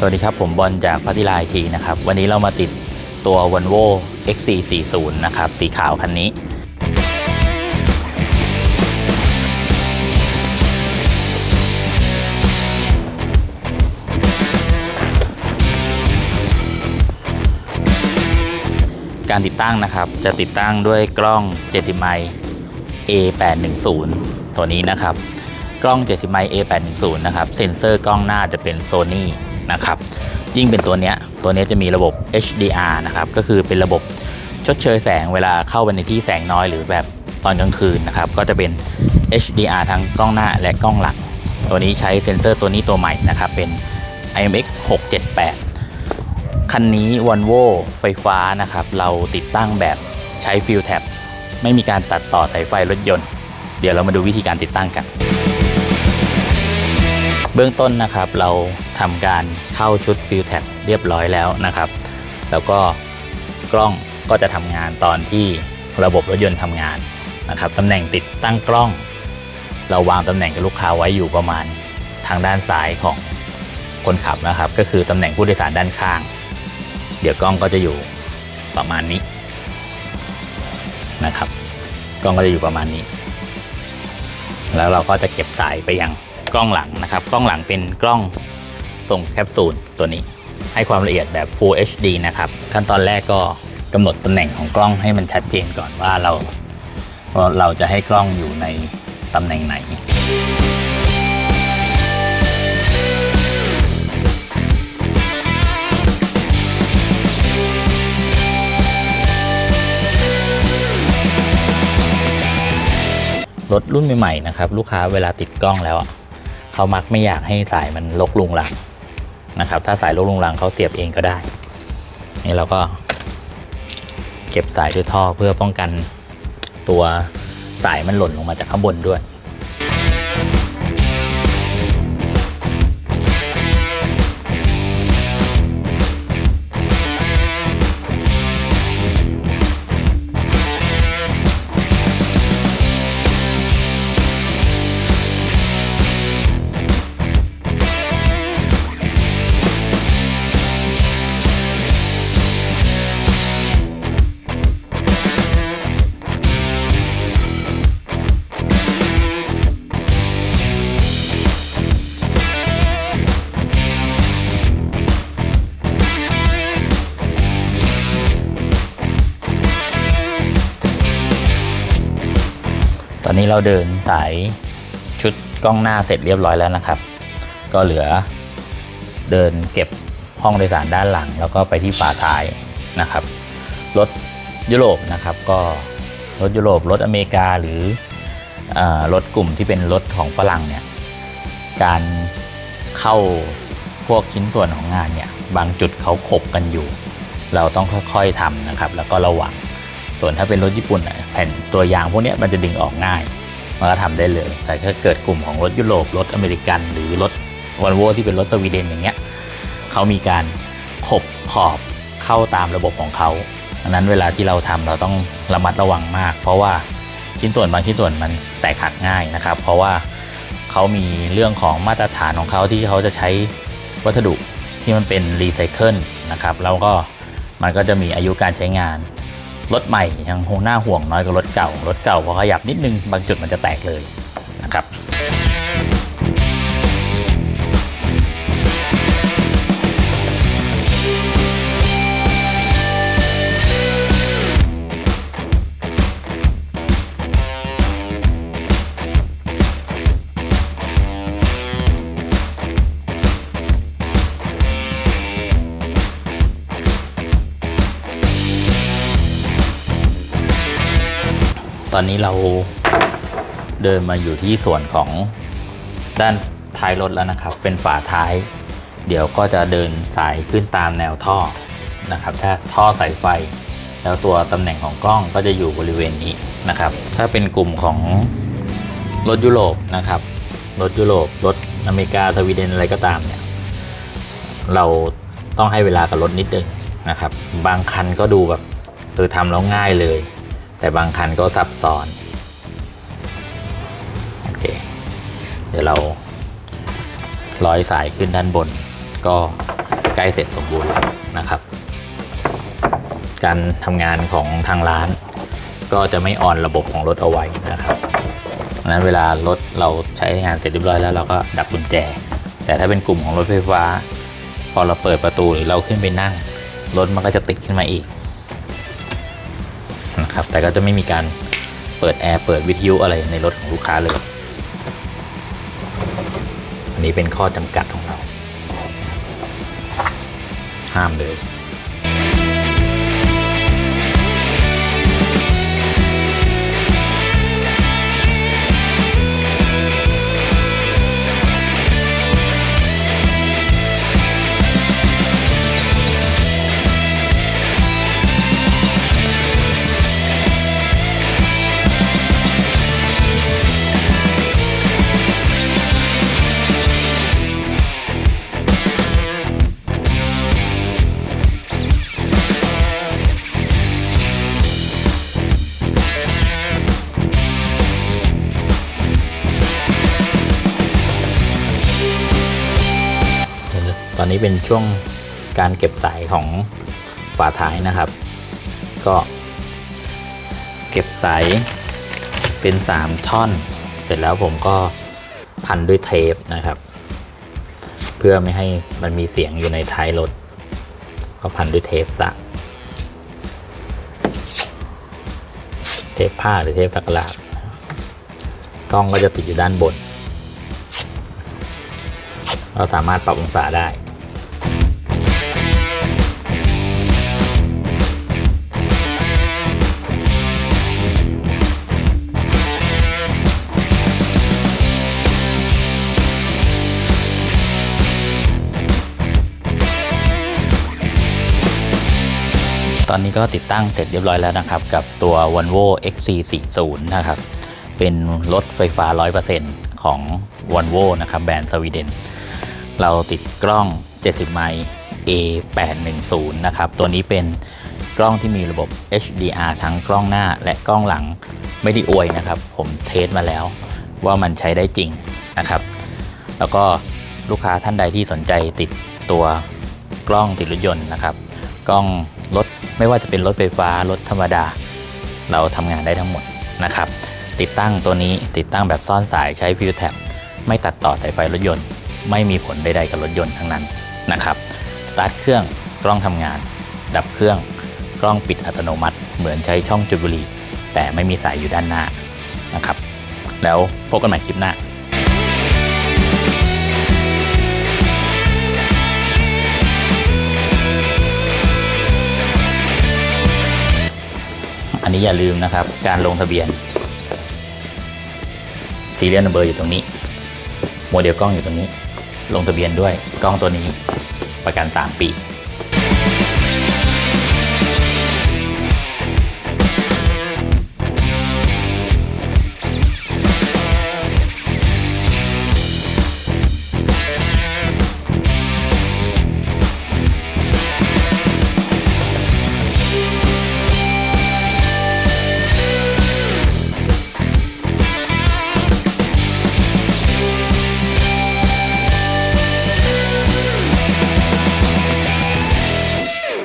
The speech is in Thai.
สวัสดีครับ ผมบอลจากพัทิลายทีนะครับ วันนี้เรามาติดตัว Volvo XC40 นะครับ สีขาวคันนี้ การติดตั้งนะครับจะติดตั้งด้วยกล้อง 70 ไมล์ A810 ตัวนี้นะครับ กล้อง 70 ไมล์ A810 นะครับ เซ็นเซอร์กล้องหน้าจะเป็น Sony นะครับ ยิ่งเป็นตัวเนี้ยตัวนี้จะมีระบบ HDR นะครับ ก็คือเป็นระบบชดเชยแสงเวลาเข้าไปในที่แสงน้อยหรือแบบตอนกลางคืนนะครับ ก็จะเป็น HDR ทั้งกล้องหน้าและกล้องหลัง ตัวนี้ใช้เซ็นเซอร์ Sony ตัวใหม่นะครับ เป็น IMX 678 คันนี้ Volvo ไฟฟ้านะครับ เราติดตั้งแบบใช้ฟิลแท็บไม่มีการตัดต่อสายไฟรถยนต์ เดี๋ยวเรามาดูวิธีการติดตั้งกัน เบื้องต้นนะครับเราทำการเข้าชุดฟิลแท็บเรียบร้อยแล้วนะครับ แล้วก็กล้องก็จะทำงานตอนที่ระบบรถยนต์ทำงานนะครับตำแหน่งติดตั้งกล้อง เราวางตำแหน่งกับลูกค้าไว้อยู่ประมาณทางด้านซ้ายของคนขับนะครับ ก็คือตำแหน่งผู้โดยสารด้านข้าง เดี๋ยวกล้องก็จะอยู่ประมาณนี้นะครับ กล้องก็จะอยู่ประมาณนี้ แล้วเราก็จะเก็บสายไปยัง กล้องหลังนะครับ กล้องหลังเป็นกล้องส่งแคปซูลตัวนี้ ให้ความละเอียดแบบ Full HD นะครับ ขั้นตอนแรกก็กำหนดตำแหน่งของกล้องให้มันชัดเจนก่อนว่าเราว่าเราจะให้กล้องอยู่ในตำแหน่งไหนรถรุ่นใหม่ๆนะครับ ลูกค้าเวลาติดกล้องแล้วอะ เขามักไม่อยากให้สายมันลกลุงลังนะครับ ถ้าสายลกลุงลังเขาเสียบเองก็ได้ นี่เราก็เก็บสายด้วยท่อเพื่อป้องกันตัวสายมันหล่นลงมาจากข้างบนด้วย นี้เราเดินสายชุดกล้องหน้าเสร็จเรียบร้อยแล้วนะครับ ก็เหลือเดินเก็บห้องโดยสารด้านหลัง แล้วก็ไปที่ฝาท้ายนะครับ รถยุโรปนะครับก็รถยุโรปรถอเมริกาหรืออรถกลุ่มที่เป็นรถของฝรั่งเนี่ยการเข้าพวกชิ้นส่วนของงานเนี่ยบางจุดเขาขบกันอยู่ เราต้องค่อยๆทำนะครับ แล้วก็ระวัง ส่วนถ้าเป็นรถญี่ปุ่นอะแผ่นตัวยางพวกนี้มันจะดึงออกง่าย มันก็ทำได้เลย แต่ถ้าเกิดกลุ่มของรถยุโรปรถอเมริกันหรือรถวอลโวที่เป็นรถสวีเดนอย่างเงี้ยเขามีการขบขอบเข้าตามระบบของเขาดังนั้นเวลาที่เราทำเราต้องระมัดระวังมาก เพราะว่าชิ้นส่วนบางชิ้นส่วนมันแตกหักง่ายนะครับ เพราะว่าเขามีเรื่องของมาตรฐานของเขาที่เขาจะใช้วัสดุที่มันเป็นรีไซเคิลนะครับแล้วก็มันก็จะมีอายุการใช้งาน รถใหม่ยังคงหน้าห่วงน้อยกว่ารถเก่า รถเก่าพอขยับนิดนึงบางจุดมันจะแตกเลยนะครับ อนนี้เราเดินมาอยู่ที่ส่วนของด้านท้ายรถแล้วนะครับ เป็นฝาท้าย เดี๋ยวก็จะเดินสายขึ้นตามแนวท่อนะครับ ถ้าท่อสายไฟ แล้วตัวตำแหน่งของกล้องก็จะอยู่บริเวณนี้นะครับ ถ้าเป็นกลุ่มของรถยุโรปนะครับรถยุโรปรถอเมริกาสวีเดนอะไรก็ตามเนี่ยเราต้องให้เวลากับรถนิดนึงนะครับ บางคันก็ดูแบบเออทำแล้วง่ายเลย แต่บางคันก็ซับซ้อนโอเคเดี๋ยวเราร้อยสายขึ้นด้านบน ก็ใกล้เสร็จสมบูรณ์แล้วนะครับ การทำงานของทางร้าน ก็จะไม่ออนระบบของรถเอาไว้นะครับนั้นเวลารถเราใช้งานเสร็จเรียบร้อยแล้วเราก็ดับกุญแจ แต่ถ้าเป็นกลุ่มของรถไฟฟ้า พอเราเปิดประตูหรือเราขึ้นไปนั่งรถมันก็จะติดขึ้นมาอีก นะครับแต่ก็จะไม่มีการเปิดแอร์เปิดวิทยุอะไรในรถของลูกค้าเลย อันนี้เป็นข้อจำกัดของเรา ห้ามเลย ตอนนี้เป็นช่วงการเก็บสายของฝาท้ายนะครับ ก็ เก็บสายเป็น 3 ท่อน เสร็จแล้วผมก็พันด้วยเทปนะครับ เพื่อไม่ให้มันมีเสียงอยู่ในท้ายรถก็พันด้วยเทปซะเทปผ้าหรือเทปสักหลาดกล้องก็จะติดอยู่ด้านบน เราสามารถปรับองศาได้ ตอนนี้ก็ติดตั้งเสร็จเรียบร้อยแล้วนะครับ กับตัว Volvo XC40 นะครับ เป็นรถไฟฟ้า 100%ของ Volvo นะครับ แบรนด์สวีเดน เราติดกล้อง 70 ไมล์ A810 นะครับ ตัวนี้เป็นกล้องที่มีระบบ HDR ทั้งกล้องหน้าและกล้องหลังไม่ได้อวยนะครับ ผมเทสมาแล้วว่ามันใช้ได้จริงนะครับ แล้วก็ลูกค้าท่านใดที่สนใจติดตัวกล้องติดรถยนต์นะครับ กล้อง รถไม่ว่าจะเป็นรถไฟฟ้ารถธรรมดา เราทำงานได้ทั้งหมดนะครับ ติดตั้งตัวนี้ติดตั้งแบบซ่อนสายใช้ฟิวแท็บไม่ตัดต่อสายไฟรถยนต์ ไม่มีผลใดๆกับรถยนต์ทั้งนั้นนะครับสตาร์ทเครื่องกล้องทำงาน ดับเครื่องกล้องปิดอัตโนมัติ เหมือนใช้ช่องจุดบุหรี่แต่ไม่มีสายอยู่ด้านหน้านะครับ แล้วพบกันใหม่คลิปหน้า อันนี้อย่าลืมนะครับ การลงทะเบียนซีเรียลนัมเบอร์อยู่ตรงนี้ โมเดลกล้องอยู่ตรงนี้ ลงทะเบียนด้วยกล้องตัวนี้ประกัน 3 ปี